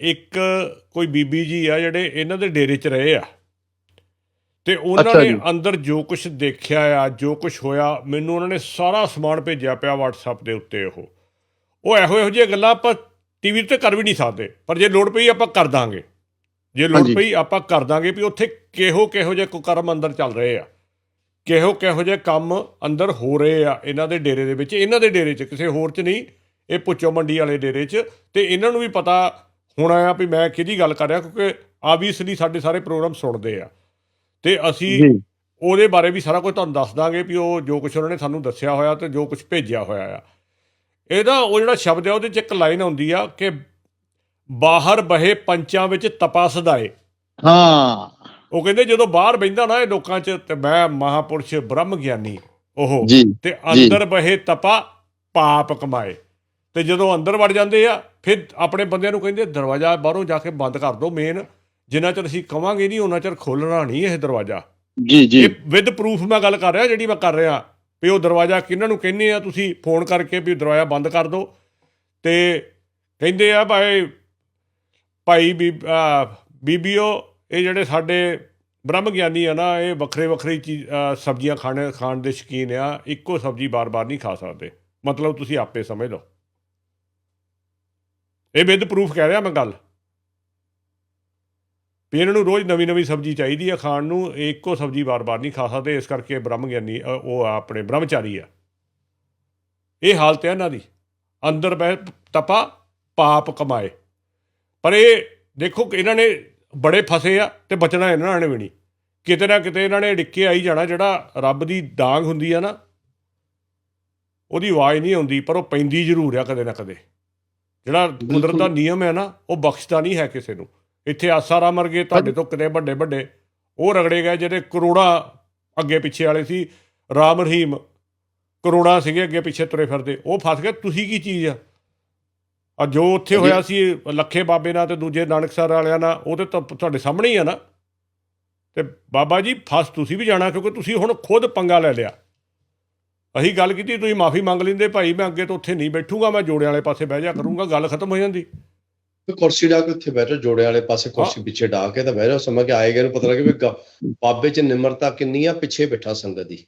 ਇੱਕ ਕੋਈ ਬੀਬੀ ਜੀ ਆ ਜਿਹੜੇ ਇਹਨਾਂ ਦੇ ਡੇਰੇ 'ਚ ਰਹੇ ਆ। ਤੇ ਉਹਨਾਂ ਨੇ। ਅੰਦਰ ਜੋ ਕੁਝ ਦੇਖਿਆ ਆ ਜੋ ਕੁਝ ਹੋਇਆ ਮੈਨੂੰ ਉਹਨਾਂ ਨੇ ਸਾਰਾ ਸਮਾਨ ਭੇਜਿਆ ਪਿਆ WhatsApp ਦੇ ਉੱਤੇ ਉਹ। ਉਹ ਇਹੋ ਇਹੋ ਜਿਹੀਆਂ ਗੱਲਾਂ ਆਪਾਂ ਟੀਵੀ ਤੇ ਕਰ ਵੀ ਨਹੀਂ ਸਕਦੇ ਪਰ ਜੇ ਲੋੜ ਪਈ ਆਪਾਂ ਕਰ ਦਾਂਗੇ। ਜੇ ਲੋੜ। ਪਈ ਆਪਾਂ ਕਰ ਦਾਂਗੇ ਵੀ ਉੱਥੇ ਕਿਹੋ ਕਿਹੋ ਜਿਹੇ ਕੁਕਰਮ ਅੰਦਰ ਚੱਲ ਰਹੇ ਆ। ਕਿਹੋ ਕਿਹੋ ਜਿਹੇ ਕੰਮ ਅੰਦਰ ਹੋ ਰਹੇ ਆ ਇਹਨਾਂ ਦੇ ਡੇਰੇ ਦੇ ਵਿੱਚ। ਇਹਨਾਂ ਦੇ ਡੇਰੇ 'ਚ ਕਿਸੇ ਹੋਰ 'ਚ ਨਹੀਂ ਇਹ ਪੁੱਚੋ ਮੰਡੀ ਵਾਲੇ ਡੇਰੇ 'ਚ। ਤੇ ਇਹਨਾਂ ਨੂੰ ਵੀ ਪਤਾ ਹੋਣਾ ਆ ਵੀ ਮੈਂ ਕਿਹਦੀ ਗੱਲ ਕਰ ਰਿਹਾ ਕਿਉਂਕਿ ਆਬਵੀਅਸਲੀ ਸਾਡੇ ਸਾਰੇ ਪ੍ਰੋਗਰਾਮ ਸੁਣਦੇ ਆ। ਤੇ ਅਸੀਂ ਉਹਦੇ ਬਾਰੇ ਵੀ ਸਾਰਾ ਕੁਝ ਤੁਹਾਨੂੰ ਦੱਸ ਦਾਂਗੇ ਵੀ ਉਹ ਜੋ ਕੁਝ ਉਹਨਾਂ ਨੇ ਸਾਨੂੰ ਦੱਸਿਆ ਹੋਇਆ ਤੇ ਜੋ ਕੁਝ ਭੇਜਿਆ ਹੋਇਆ ਆ। ਇਹਦਾ ਉਹ ਜਿਹੜਾ ਸ਼ਬਦ ਹੈ ਉਹਦੇ 'ਚ ਇੱਕ ਲਾਈਨ ਆਉਂਦੀ ਆ ਕਿ ਬਾਹਰ ਬਹੇ ਪੰਚਾਂ ਵਿੱਚ ਤਪਾ ਸਦਾਏ ਹਾਂ। ਉਹ ਕਹਿੰਦੇ ਜਦੋਂ ਬਾਹਰ ਬੈਂਦਾ ਨਾ ਇਹ ਲੋਕਾਂ 'ਚ ਤੇ ਮੈਂ ਮਹਾਪੁਰਸ਼ ਬ੍ਰਹਮ ਗਿਆਨੀ ਉਹ ਤੇ ਅੰਦਰ ਬਹੇ ਤਪਾ ਪਾਪ ਕਮਾਏ। ਤੇ ਜਦੋਂ ਅੰਦਰ ਵੜ ਜਾਂਦੇ ਆ ਫਿਰ ਆਪਣੇ ਬੰਦਿਆਂ ਨੂੰ ਕਹਿੰਦੇ ਦਰਵਾਜ਼ਾ ਬਾਹਰੋਂ ਜਾ ਕੇ ਬੰਦ ਕਰ ਦਿਓ ਮੇਨ ਜਿੰਨਾ ਚਿਰ ਅਸੀਂ ਕਵਾਂਗੇ ਨਹੀਂ ਉਹਨਾਂ ਚਿਰ ਖੋਲਣਾ ਨਹੀਂ ਇਹ ਦਰਵਾਜ਼ਾ। ਜੀ ਜੀ। ਇਹ ਵਿਦ ਪ੍ਰੂਫ ਮੈਂ ਗੱਲ ਕਰ ਰਿਹਾ ਜਿਹੜੀ ਮੈਂ ਕਰ ਰਿਹਾ। ਵੀ ਉਹ ਦਰਵਾਜ਼ਾ ਕਿਹਨਾਂ ਨੂੰ ਕਹਿੰਦੇ ਆ ਤੁਸੀਂ ਫੋਨ ਕਰਕੇ ਵੀ ਦਰਵਾਜ਼ਾ ਬੰਦ ਕਰ ਦਿਓ। ਤੇ ਕਹਿੰਦੇ ਆ ਭਾਈ ਭਾਈ ਬੀਬੀਓ ਇਹ ਜਿਹੜੇ ਸਾਡੇ ਬ੍ਰਹਮ ਗਿਆਨੀ ਆ ਨਾ ਇਹ ਵੱਖਰੇ ਵੱਖਰੀ ਸਬਜ਼ੀਆਂ ਖਾਣੇ ਖਾਣ ਦੇ ਸ਼ੌਕੀਨ ਆ। ਇੱਕੋ ਸਬਜ਼ੀ ਬਾਰ-ਬਾਰ ਨਹੀਂ ਖਾ ਸਕਦੇ। ਮਤਲਬ ਤੁਸੀਂ ਆਪੇ ਸਮਝ ਲਓ। ਇਹ ਵਿਦ ਪ੍ਰੂਫ ਕਹਿ ਰਿਹਾ ਮੈਂ ਗੱਲ। ਵੀ ਇਹਨਾਂ ਨੂੰ ਰੋਜ਼ ਨਵੀਂ ਨਵੀਂ ਸਬਜ਼ੀ ਚਾਹੀਦੀ ਆ ਖਾਣ ਨੂੰ ਇਹ ਇੱਕੋ ਸਬਜ਼ੀ ਵਾਰ ਵਾਰ ਨਹੀਂ ਖਾ ਸਕਦੇ, ਇਸ ਕਰਕੇ ਬ੍ਰਹਮ ਗਿਆਨੀ ਉਹ ਆ ਆਪਣੇ ਬ੍ਰਹਮਚਾਰੀ ਆ। ਇਹ ਹਾਲਤ ਹੈ ਇਹਨਾਂ ਦੀ। ਅੰਦਰ ਬਹਿ ਤਪਾ, ਪਾਪ ਕਮਾਏ। ਪਰ ਇਹ ਦੇਖੋ ਇਹਨਾਂ ਨੇ ਬੜੇ ਫਸੇ ਆ ਤੇ ਬਚਣਾ ਇਹਨਾਂ ਨੇ ਵੀ ਨਹੀਂ। ਕਿਤੇ ਨਾ ਕਿਤੇ ਇਹਨਾਂ ਨੇ ਡਿੱਕੇ ਆਈ ਜਾਣਾ ਜਿਹੜਾ ਰੱਬ ਦੀ ਡਾਂਗ ਹੁੰਦੀ ਆ ਨਾ, ਉਹਦੀ ਆਵਾਜ਼ ਨਹੀਂ ਆਉਂਦੀ, ਪਰ ਉਹ ਪੈਂਦੀ ਜ਼ਰੂਰ ਆ ਕਦੇ ਨਾ ਕਦੇ। ਜਿਹੜਾ ਕੁਦਰਤ ਦਾ ਨਿਯਮ ਹੈ ਨਾ ਉਹ ਬਖਸ਼ਦਾ ਨਹੀਂ ਹੈ ਕਿਸੇ ਨੂੰ। ਇੱਥੇ ਆਸਾਰਾਮ ਮਰ ਗਏ ਤੁਹਾਡੇ ਤੋਂ ਕਿਤੇ ਵੱਡੇ ਵੱਡੇ ਉਹ ਰਗੜੇ ਗਏ ਜਿਹੜੇ ਕਰੋੜਾਂ ਅੱਗੇ ਪਿੱਛੇ ਵਾਲੇ ਸੀ ਰਾਮ ਰਹੀਮ। ਕਰੋੜਾਂ ਸੀਗੇ ਅੱਗੇ ਪਿੱਛੇ ਤੁਰੇ ਫਿਰਦੇ। ਉਹ ਫਸ ਗਏ। ਤੁਸੀਂ ਕੀ ਚੀਜ਼ ਆ? ਆ ਜੋ ਉੱਥੇ ਹੋਇਆ ਸੀ ਲੱਖੇ ਬਾਬੇ ਨਾਲ ਤੇ ਦੂਜੇ ਨਾਨਕਸਰ ਵਾਲਿਆਂ ਨਾਲ ਉਹ ਤਾਂ ਤੁਹਾਡੇ ਸਾਹਮਣੇ ਹੀ ਆ ਨਾ। ਤੇ ਬਾਬਾ ਜੀ ਫਸ ਤੁਸੀਂ ਵੀ ਜਾਣਾ ਕਿਉਂਕਿ ਤੁਸੀਂ ਹੁਣ ਖੁਦ ਪੰਗਾ ਲੈ ਲਿਆ। ਅਸੀਂ ਗੱਲ ਕੀਤੀ ਤੁਸੀਂ ਮਾਫੀ ਮੰਗ ਲੈਂਦੇ ਭਾਈ ਮੈਂ ਅੱਗੇ ਤੋਂ ਉੱਥੇ ਨਹੀਂ ਬੈਠੂਗਾ ਮੈਂ ਜੋੜਿਆਂ ਵਾਲੇ ਪਾਸੇ ਬਹਿ ਜਾ ਕਰੂੰਗਾ ਗੱਲ ਖਤਮ ਹੋ ਜਾਂਦੀ। ਤੇ ਕੁਰਸੀ ਢਾ ਕੇ ਉੱਥੇ ਬੈਠੋ ਜੋੜੇ ਵਾਲੇ ਪਾਸੇ ਕੁਰਸੀ ਪਿੱਛੇ ਢਾ ਕੇ ਤਾਂ ਬਹਿ ਜਾਓ ਸਮਝ ਕੇ ਆਏਗਾ ਨੂੰ ਪਤਾ ਲੱਗੇ ਵੀ ਬਾਬੇ ਚ ਨਿਮਰਤਾ ਕਿੰਨੀ ਆ ਪਿੱਛੇ ਬੈਠਾ ਸੰਗਤ ਦੀ।